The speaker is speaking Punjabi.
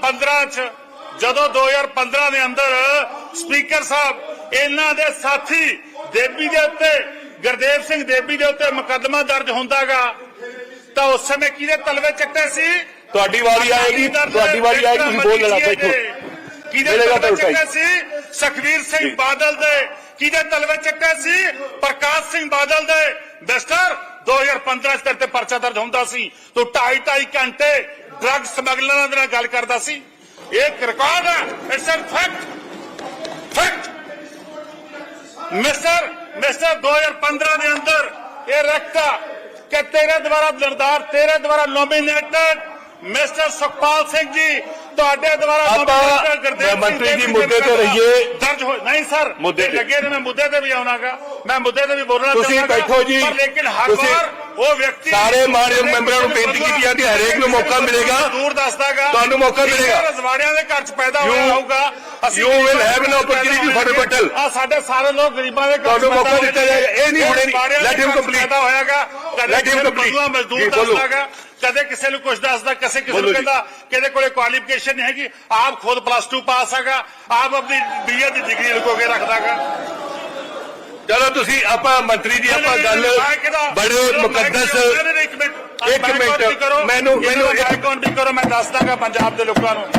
2015 ਚ ਜਦੋਂ 2015 ਦੇ ਅੰਦਰ ਸਪੀਕਰ ਸਾਹਿਬ ਇਹਨਾਂ ਦੇ ਸਾਥੀ ਦੇਬੀ ਦੇ ਉੱਤੇ ਗੁਰਦੇਵ ਸਿੰਘ ਦੇਬੀ ਦੇ ਉੱਤੇ ਮੁਕੱਦਮਾ ਦਰਜ ਹੁੰਦਾਗਾ ਤਾਂ ਉਸ ਸਮੇਂ ਕਿਹਦੇ ਤਲਵੇ ਚੱਟੇ ਸੀ? ਤੁਹਾਡੀ ਵਾਰੀ ਆਏਗੀ ਤੁਹਾਡੀ ਵਾਰੀ ਆਏਗੀ ਤੁਸੀਂ ਬੋਲ ਲੈਣਾ ਬੈਠੋ। ਕਿਹਦੇ ਤਲਵੇ ਚੱਟੇ ਸੀ? ਸੁਖਵੀਰ ਸਿੰਘ ਬਾਦਲ ਦੇ। ਕਿਹਦੇ ਤਲਵੇ ਚੱਟੇ ਸੀ? ਪ੍ਰਕਾਸ਼ ਸਿੰਘ ਬਾਦਲ ਦੇ। ਮਿਸਟਰ 2015 ਚ ਤੇ ਪਰਚਾ ਦਰਜ ਹੁੰਦਾ ਸੀ। ਤੂੰ ਢਾਈ ਢਾਈ ਘੰਟੇ ਡਰੱਗ ਸਮਗਲਰਾਂ ਦੇ ਨਾਲ ਗੱਲ ਕਰਦਾ ਸੀ। ਇਹ ਇੱਕ ਰਿਕਾਰਡ ਹੈ it's a fact fact mister mister 2015 ਦੇ ਅੰਦਰ ਇਹ ਰਖਤਾ ਕਿ ਤੇਰੇ ਦੁਆਰਾ ਲੜਦਾਰ ਤੇਰੇ ਦੁਆਰਾ ਨੋਮੀਨੇਟਡ ਮਿਸਟਰ ਸੁਖਪਾਲ ਸਿੰਘ ਜੀ ਤੁਹਾਡੇ ਦੁਆਰਾ ਆਪਾਂ ਮੰਤਰੀ ਦੇ ਮੁੱਦੇ ਤੇ ਰਹੀਏ। ਦਰਜ ਹੋ ਨਹੀਂ ਸਰ ਮੁੱਦੇ। ਲੱਗੇ ਨੇ ਮੈਂ ਮੁੱਦੇ ਤੇ ਵੀ ਆਉਣਾਗਾ ਮੈਂ ਮੁੱਦੇ ਤੇ ਵੀ ਬੋਲਣਾ ਤੁਸੀਂ। ਬੈਠੋ ਜੀ। ਪਰ ਲੇਕਿਨ ਹਰ ਵਾਰ ਉਹ ਵਿਅਕਤੀ ਸਾਰੇ ਮਾਨਯੋਗ ਮੈਂਬਰਾਂ ਨੂੰ ਬੇਨਤੀ ਕੀਤੀ ਜਾਂਦੀ ਹਰੇਕ ਨੂੰ ਮੌਕਾ ਮਿਲੇਗਾ। ਦੂਰ ਦੱਸਦਾਗਾ ਤੁਹਾਨੂੰ ਮੌਕਾ ਮਿਲੇਗਾ। ਰਜਵਾੜਿਆਂ ਦੇ ਘਰ ਚ ਪੈਦਾ ਹੋਇਆ You- ਹੋਊਗਾ you will have an opportunity for rebuttal. ਆ ਸਾਡੇ ਸਾਰੇ ਲੋਕ ਗਰੀਬਾਂ ਦੇ ਤੁਹਾਨੂੰ ਮੌਕਾ ਦਿੱਤਾ ਜਾਏਗਾ। ਇਹ ਨਹੀਂ ਹੁਣੇ ਨਹੀਂ। Let him complete. ਪੈਦਾ ਹੋਇਆਗਾ Let him complete. ਬਦੂਆ ਮਜ਼ਦੂਰ ਜੀ, ਬੋਲੋ। ਦੱਸਦਾਗਾ ਕਦੇ ਕਿਸੇ ਨੂੰ ਕੁਝ ਦੱਸਦਾ ਕਿਸੇ ਕਿਸੇ ਬੋਲੋ ਨੂੰ ਜੀ। ਕਹਿੰਦਾ ਕਿਹਦੇ ਕੋਲੇ ਕੁਆਲੀਫਿਕੇਸ਼ਨ ਨਹੀਂ ਹੈਗੀ ਆਪ ਖੁਦ ਪਲੱਸ 2 ਪਾਸ ਹੈਗਾ ਆਪ ਆਪਣੀ ਬੀਏ ਦੀ ਡਿਗਰੀ ਲੁਕੋ ਕੇ ਰੱਖਦਾਗਾ ਚਲੋ ਤੁਸੀਂ ਆਪਾਂ ਮੰਤਰੀ ਜੀ ਆਪਾਂ ਗੱਲ ਬੜੇ ਮੁਕੱਦਸ ਇੱਕ ਮਿੰਟ ਇੱਕ ਮਿੰਟ, ਮੈਨੂੰ- ਮੈਨੂੰ ਇੱਕ- ਇੱਕ ਕਰੋ ਮੈਂ ਦੱਸ ਦਾਂਗਾ ਪੰਜਾਬ ਦੇ ਲੋਕਾਂ ਨੂੰ